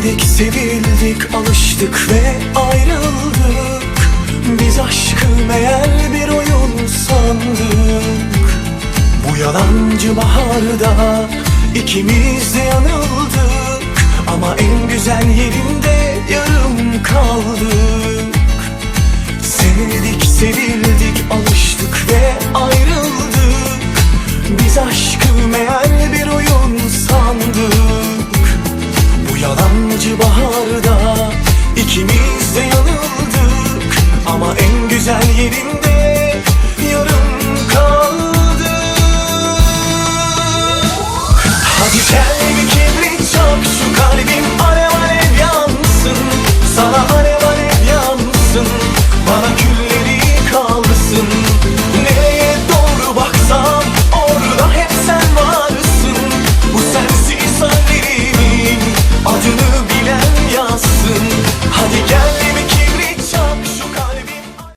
Sevdik, sevildik, alıştık ve ayrıldık. Biz aşkı meğer bir oyun sandık. Bu yalancı baharda ikimiz de yanıldık. Ama en güzel yerinde yarım kaldık. Sevdik, sevildik, alıştık ve ayrıldık. Biz aşkı meğer bir oyun sandık. 나만 그